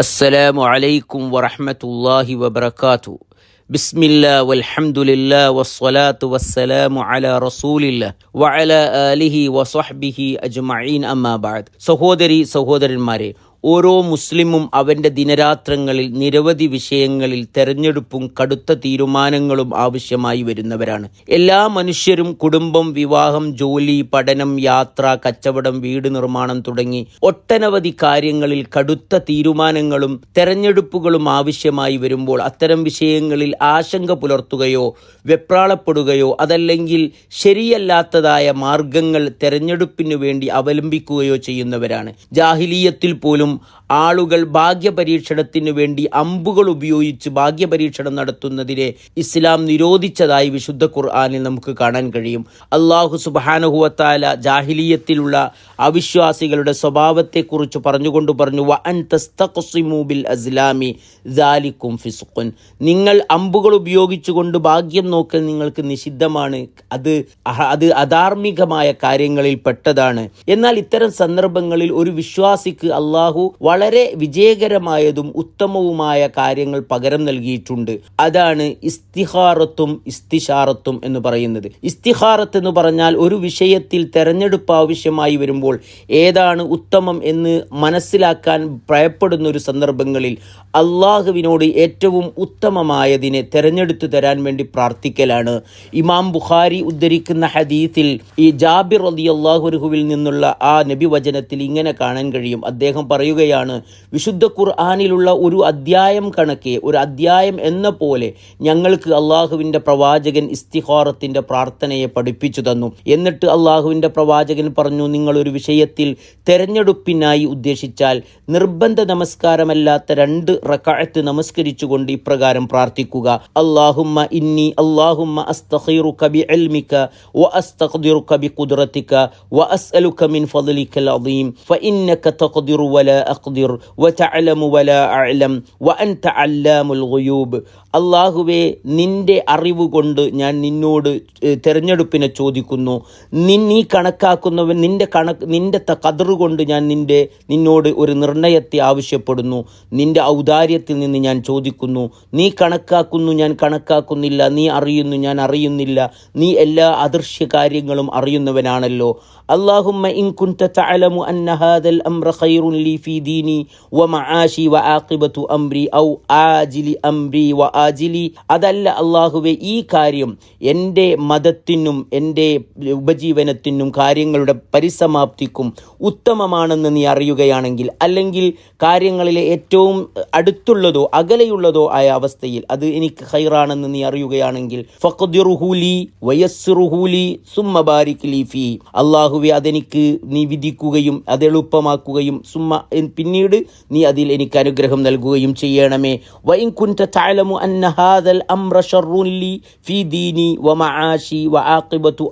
السلام عليكم ورحمة الله وبركاته. بسم الله والحمد لله والصلاة والسلام على رسول الله وعلى آله وصحبه أجمعين. أما بعد سهودري سهودر الماري ഓരോ മുസ്ലിമും അവന്റെ ദിനരാത്രങ്ങളിൽ നിരവധി വിഷയങ്ങളിൽ തെരഞ്ഞെടുപ്പും കടുത്ത തീരുമാനങ്ങളും ആവശ്യമായി വരുന്നവരാണ്. എല്ലാ മനുഷ്യരും കുടുംബം വിവാഹം ജോലി പഠനം യാത്ര കച്ചവടം വീട് നിർമ്മാണം തുടങ്ങി ഒട്ടനവധി കാര്യങ്ങളിൽ കടുത്ത തീരുമാനങ്ങളും തെരഞ്ഞെടുപ്പുകളും ആവശ്യമായി വരുമ്പോൾ അത്തരം വിഷയങ്ങളിൽ ആശങ്ക പുലർത്തുകയോ വെപ്രാളപ്പെടുകയോ അതല്ലെങ്കിൽ ശരിയല്ലാത്തതായ മാർഗങ്ങൾ തെരഞ്ഞെടുപ്പിനു വേണ്ടി അവലംബിക്കുകയോ ചെയ്യുന്നവരാണ്. ജാഹിലീയത്തിൽ പോലും ആളുകൾ ഭാഗ്യപരീക്ഷണത്തിനു വേണ്ടി അമ്പുകൾ ഉപയോഗിച്ച് ഭാഗ്യപരീക്ഷണം നടത്തുന്നതിനെ ഇസ്ലാം നിരോധിച്ചതായി വിശുദ്ധ ഖുർആാനിൽ നമുക്ക് കാണാൻ കഴിയും. അള്ളാഹു സുബാനുഹുവത്താല ജാഹിലീയത്തിലുള്ള അവിശ്വാസികളുടെ സ്വഭാവത്തെക്കുറിച്ച് പറഞ്ഞുകൊണ്ട് പറഞ്ഞു വ അസ്ലാമി ദാലിക്കും ഫിസുഖുൻ. നിങ്ങൾ അമ്പുകൾ ഉപയോഗിച്ചുകൊണ്ട് ഭാഗ്യം നോക്കൽ നിങ്ങൾക്ക് നിഷിദ്ധമാണ്. അത് അത് അധാർമികമായ കാര്യങ്ങളിൽ പെട്ടതാണ്. എന്നാൽ ഇത്തരം സന്ദർഭങ്ങളിൽ ഒരു വിശ്വാസിക്ക് അള്ളാഹു വളരെ വിജയകരമായതും ഉത്തമവുമായ കാര്യങ്ങൾ പകരം നൽകിയിട്ടുണ്ട്. അതാണ് ഇസ്തിഹാറത്തും ഇസ്തിഷാറത്തും എന്ന് പറയുന്നത്. ഇസ്തിഹാറത്ത് എന്ന് പറഞ്ഞാൽ ഒരു വിഷയത്തിൽ തെരഞ്ഞെടുപ്പ് ആവശ്യമായി വരുമ്പോൾ ഏതാണ് ഉത്തമം എന്ന് മനസ്സിലാക്കാൻ ഭയപ്പെടുന്ന ഒരു സന്ദർഭങ്ങളിൽ അള്ളാഹുവിനോട് ഏറ്റവും ഉത്തമമായതിനെ തെരഞ്ഞെടുത്തു തരാൻ വേണ്ടി പ്രാർത്ഥിക്കലാണ്. ഇമാം ബുഖാരി ഉദ്ധരിക്കുന്ന ഹദീത്തിൽ ഈ ജാബിർ അലി അള്ളാഹുരുഹുവിൽ നിന്നുള്ള ആ നബി വചനത്തിൽ ഇങ്ങനെ കാണാൻ കഴിയും. അദ്ദേഹം പറയുകയാണ്. വിശുദ്ധ ഖുർആാനിലുള്ള ഒരു അധ്യായം കണക്കെ ഒരു അധ്യായം എന്ന പോലെ ഞങ്ങൾക്ക് അള്ളാഹുവിന്റെ പ്രവാചകൻ ഇസ്തിഹാറത്തിന്റെ പ്രാർത്ഥനയെ പഠിപ്പിച്ചു തന്നു. എന്നിട്ട് അള്ളാഹുവിന്റെ പ്രവാചകൻ പറഞ്ഞു നിങ്ങളൊരു വിഷയത്തിൽ തെരഞ്ഞെടുപ്പിനായി ഉദ്ദേശിച്ചാൽ നിർബന്ധ നമസ്കാരമല്ലാത്ത രണ്ട് റക്കാഴത്ത് നമസ്കരിച്ചുകൊണ്ട് ഇപ്രകാരം പ്രാർത്ഥിക്കുക. അള്ളാഹുമ്മ ഇന്നി അള്ളാഹുമ്മ അസ്തഖീറുക കബി അൽമിക്ക വ അസ്തഖ്ദിറുക കബി ഖുദ്റത്തിക വ അസ്അലുക മിൻ ഫളിക്കൽ അദീം ഫഇന്നക തഖ്ദിറു വലാ അഖ്ദിർ വ തഅലമു വല അഅലം വ അൻത അല്ലാമുൽ ഗുയൂബ്. അള്ളാഹുവെ നിന്റെ അറിവ് കൊണ്ട് ഞാൻ നിന്നോട് തിരഞ്ഞെടുപ്പിനെ ചോദിക്കുന്നു. നീ കണക്കാക്കുന്നവൻ നിന്റെ കണക്ക് നിന്റെ കതറ് കൊണ്ട് ഞാൻ നിന്റെ നിന്നോട് ഒരു നിർണയത്തെ ആവശ്യപ്പെടുന്നു. നിന്റെ ഔദാര്യത്തിൽ നിന്ന് ഞാൻ ചോദിക്കുന്നു. നീ കണക്കാക്കുന്നു ഞാൻ കണക്കാക്കുന്നില്ല. നീ അറിയുന്നു ഞാൻ അറിയുന്നില്ല. നീ എല്ലാ അദൃശ്യ കാര്യങ്ങളും അറിയുന്നവനാണല്ലോ. അള്ളാഹുമ്മ ഇൻ കുൻത തഅലമു അന്ന ഹാദൽ അംറ ഖൈറുൻ ലീ في ديني ومعاشي وعاقبة أمري أو آجل أمري وآجلي അതല്ല അള്ളാഹുവെ ഈ കാര്യം എൻ്റെ മതത്തിനും എൻ്റെ ഉപജീവനത്തിനും കാര്യങ്ങളുടെ പരിസമാപ്തിക്കും ഉത്തമമാണെന്ന് നീ അറിയുകയാണെങ്കിൽ അല്ലെങ്കിൽ കാര്യങ്ങളിലെ ഏറ്റവും അടുത്തുള്ളതോ അകലെയുള്ളതോ ആയ അവസ്ഥയിൽ അത് എനിക്ക് ഹൈറാണെന്ന് നീ അറിയുകയാണെങ്കിൽ ഫഖ്ദിറുഹുലി വയസ്സിറുഹുലി സുമ്മ ബാരിക് ലി ഫീ അള്ളാഹുവെ അതെനിക്ക് നീ വിധിക്കുകയും അത് എളുപ്പമാക്കുകയും സുമ്മ എൻ- പിന്നീട് നീ അതിൽ എനിക്ക് അനുഗ്രഹം നൽകുകയും ചെയ്യണമേ. അന്ന ഹാദൽ അംറ ദീനി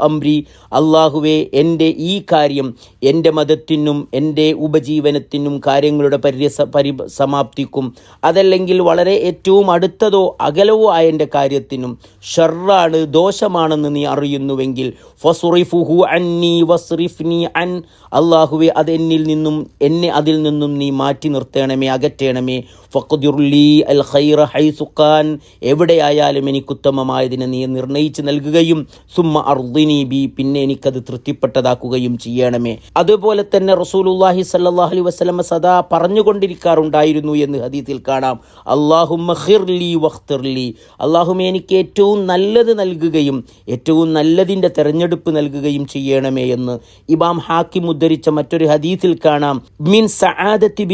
അംരി. അള്ളാഹുവെ എന്റെ ഈ കാര്യം എന്റെ മതത്തിനും എന്റെ ഉപജീവനത്തിനും കാര്യങ്ങളുടെ പരിസ സമാപ്തിക്കും. അതല്ലെങ്കിൽ വളരെ ഏറ്റവും അടുത്തതോ അകലവോ ആയ എന്റെ കാര്യത്തിനും ഷർറാണ് ദോഷമാണെന്ന് നീ അറിയുന്നുവെങ്കിൽ ഫസുറിഫുഹു അന്നി അള്ളാഹുവെ അത് എന്നിൽ നിന്നും എന്നെ അതിൽ നിന്നും നീ മാറ്റി നിർത്തണമേ അകറ്റണമേ. ഫക്കുദുർലി അൽ ഖൈറ ഹൈസുഖാൻ എവിടെയായാലും എനിക്ക് ഉത്തമമായതിനെ നീ നിർണയിച്ച് നൽകുകയും സുമ്മ അർദിനി ബി പിന്നെ എനിക്കത് തൃപ്തിപ്പെട്ടതാക്കുകയും ചെയ്യണമേ. അതുപോലെ തന്നെ റസൂലുല്ലാഹി സല്ലല്ലാഹു അലൈഹി വസ്ലമ സദാ പറഞ്ഞുകൊണ്ടിരിക്കാറുണ്ടായിരുന്നു എന്ന് ഹദീത്തിൽ കാണാം. അള്ളാഹു മഹിർലി വഖ്തിർലി അള്ളാഹുമേ എനിക്ക് ഏറ്റവും നല്ലത് നൽകുകയും ഏറ്റവും നല്ലതിന്റെ തെരഞ്ഞെടുപ്പ് നൽകുകയും ചെയ്യണമേ എന്ന് ഇബാം ഹാക്കിം ഉദ്ധരിച്ച മറ്റൊരു ഹദീത്തിൽ കാണാം. മിൻ സആദത്തി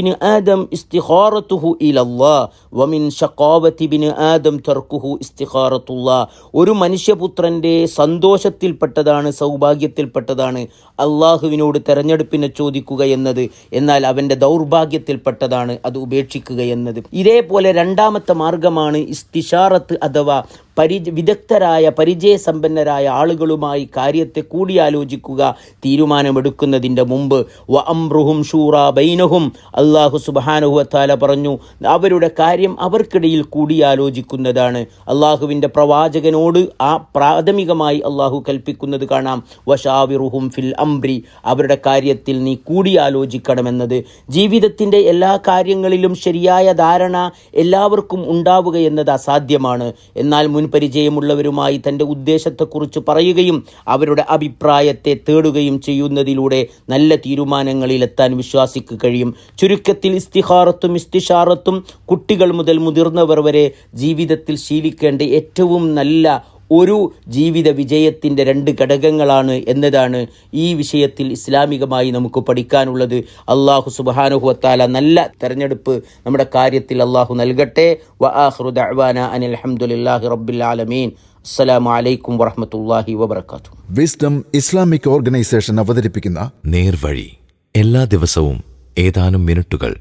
استخارته إلى الله ومن വമിൻ ഷഖാവത്തി آدم ആദം استخارة الله ഒരു മനുഷ്യപുത്രന്റെ സന്തോഷത്തിൽപ്പെട്ടതാണ് സൗഭാഗ്യത്തിൽപ്പെട്ടതാണ് അള്ളാഹുവിനോട് തെരഞ്ഞെടുപ്പിനെ ചോദിക്കുക എന്നത്. എന്നാൽ അവന്റെ ദൗർഭാഗ്യത്തിൽപ്പെട്ടതാണ് അത് ഉപേക്ഷിക്കുക എന്നത്. ഇതേപോലെ രണ്ടാമത്തെ മാർഗമാണ് ഇസ്തിഷാറത്ത് അഥവാ പരി വിദഗ്ധരായ പരിചയസമ്പന്നരായ ആളുകളുമായി കാര്യത്തെ കൂടിയാലോചിക്കുക തീരുമാനമെടുക്കുന്നതിന്റെ മുമ്പ് വ അംറുഹും ഷൂറ ബൈനഹും. അള്ളാഹു സുബാനുഹത്താല പറഞ്ഞു അവരുടെ കാര്യം അവർക്കിടയിൽ കൂടിയാലോചിക്കുന്നതാണ്. അള്ളാഹുവിന്റെ പ്രവാചകനോട് ആ പ്രാഥമികമായി അള്ളാഹു കൽപ്പിക്കുന്നത് കാണാം. വഷാവിറുഹും ഫിൽ അംബ്രി അവരുടെ കാര്യത്തിൽ നീ കൂടിയാലോചിക്കണമെന്നത്. ജീവിതത്തിന്റെ എല്ലാ കാര്യങ്ങളിലും ശരിയായ ധാരണ എല്ലാവർക്കും ഉണ്ടാവുക എന്നത് അസാധ്യമാണ്. എന്നാൽ മുൻപരിചയമുള്ളവരുമായി തന്റെ ഉദ്ദേശത്തെക്കുറിച്ച് പറയുകയും അവരുടെ അഭിപ്രായത്തെ തേടുകയും ചെയ്യുന്നതിലൂടെ നല്ല തീരുമാനങ്ങളിലെത്താൻ വിശ്വാസിക്ക് കഴിയും. ചുരുക്കത്തിൽ ഇസ്തിഹാറത്തും ഇസ്തിഷാറത്തും കുട്ടികൾ മുതൽ മുതിർന്നവർ വരെ ജീവിതത്തിൽ ശീലിക്കേണ്ട ഏറ്റവും നല്ല ഒരു ജീവിത വിജയത്തിന്റെ രണ്ട് ഘടകങ്ങളാണ് എന്നതാണ് ഈ വിഷയത്തിൽ ഇസ്ലാമികമായി നമുക്ക് പഠിക്കാനുള്ളത്. അള്ളാഹു സുബാനുഹുവത്താല നല്ല തെരഞ്ഞെടുപ്പ് നമ്മുടെ കാര്യത്തിൽ അള്ളാഹു നൽകട്ടെ. വ ആഖിറു ദഅ്വാന അനിൽ ഹംദുലില്ലാഹി റബ്ബിൽ ആലമീൻ. അസ്സലാമു അലൈക്കും വറഹ്മത്തുള്ളാഹി വബറകാതുഹു. വിസ്ഡം ഇസ്ലാമിക് ഓർഗനൈസേഷൻ അവതരിപ്പിക്കുന്ന നേർവഴി. എല്ലാ ദിവസവും ഏതാനും മിനിറ്റുകൾ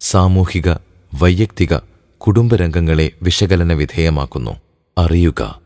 സാമൂഹിക വൈയക്തിക കുടുംബരംഗങ്ങളെ വിശകലന വിധേയമാക്കുന്നു. അറിയുക